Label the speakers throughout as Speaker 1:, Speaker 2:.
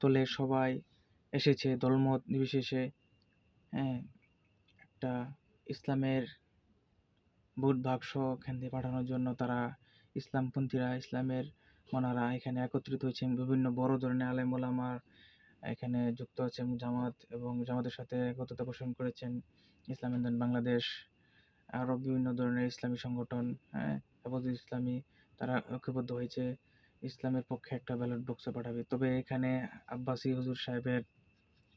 Speaker 1: দলের সবাই এসেছে, দলমত নির্বিশেষে হ্যাঁ একটা ইসলামের ভোট বাক্স এখান পাঠানোর জন্য তারা ইসলামপন্থীরা, ইসলামের মনারা এখানে একত্রিত হয়েছেন বিভিন্ন বড় ধরনের আলেম ওলামার এখানে যুক্ত আছেন, জামাত এবং জামাতের সাথে একত্রতা পোষণ করেছেন, ইসলাম আন্দোলন বাংলাদেশ, আরও বিভিন্ন ধরনের ইসলামী সংগঠন হ্যাঁ ইসলামী, তারা ঐক্যবদ্ধ হয়েছে। ইসলামের পক্ষে একটা ব্যালট বক্সে পাঠাবে। তবে এখানে আব্বাসি হুজুর সাহেবের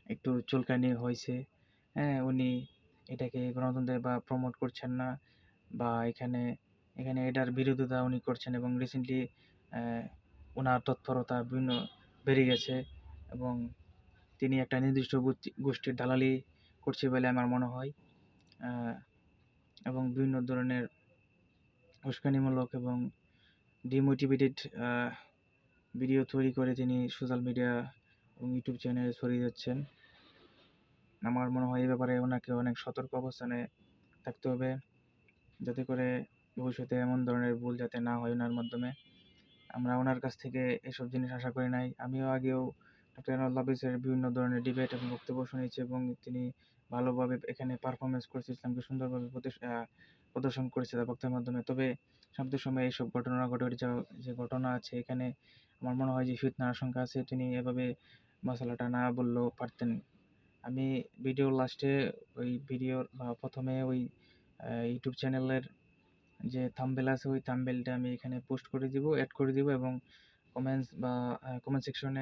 Speaker 1: একটু চুলকানি হয়েছে। হ্যাঁ উনি এটাকে গণতন্ত্রে বা প্রমোট করছেন না বা এখানে এখানে এটার বিরোধিতা উনি করছেন এবং রিসেন্টলি ওনার তৎপরতা বিভিন্ন বেড়ে গেছে এবং তিনি একটা নির্দিষ্ট গোষ্ঠীর দালালি করছে বলে আমার মনে হয়। এবং বিভিন্ন ধরনের উস্কানিমূলক এবং ডিমোটিভেটেড ভিডিও তৈরি করে তিনি সোশ্যাল মিডিয়া এবং ইউটিউব চ্যানেলে ছড়িয়ে যাচ্ছেন আমার মনে হয় এই ব্যাপারে ওনাকে অনেক সতর্ক অবস্থানে থাকতে হবে, যাতে করে ভবিষ্যতে এমন ধরনের ভুল যাতে না হয় ওনার মাধ্যমে। আমরা ওনার কাছ থেকে এসব জিনিস আশা করি নাই। আমিও আগেও ডক্টর লাবিসের বিভিন্ন ধরনের ডিবেট এবং বক্তব্য শুনেছি এবং তিনি ভালোভাবে এখানে পারফরমেন্স করেছে, ইসলামকে সুন্দরভাবে প্রদর্শন করেছে তার বক্তব্যের মাধ্যমে। তবে সাম্প্রতিক সময়ে এইসব ঘটনা ঘটে যা- যে ঘটনা আছে, এখানে আমার মনে হয় যে ফিতনার আশঙ্কা আছে, তিনি এভাবে মশলাটা না বললেও পারতেন। আমি ভিডিও লাস্টে ওই ভিডিওর বা প্রথমে ওই ইউটিউব চ্যানেলের যে থাম্বেল আছে, ওই থাম্বেলটা আমি এখানে পোস্ট করে দিব অ্যাড করে দিব এবং কমেন্টস বা কমেন্ট সেকশনে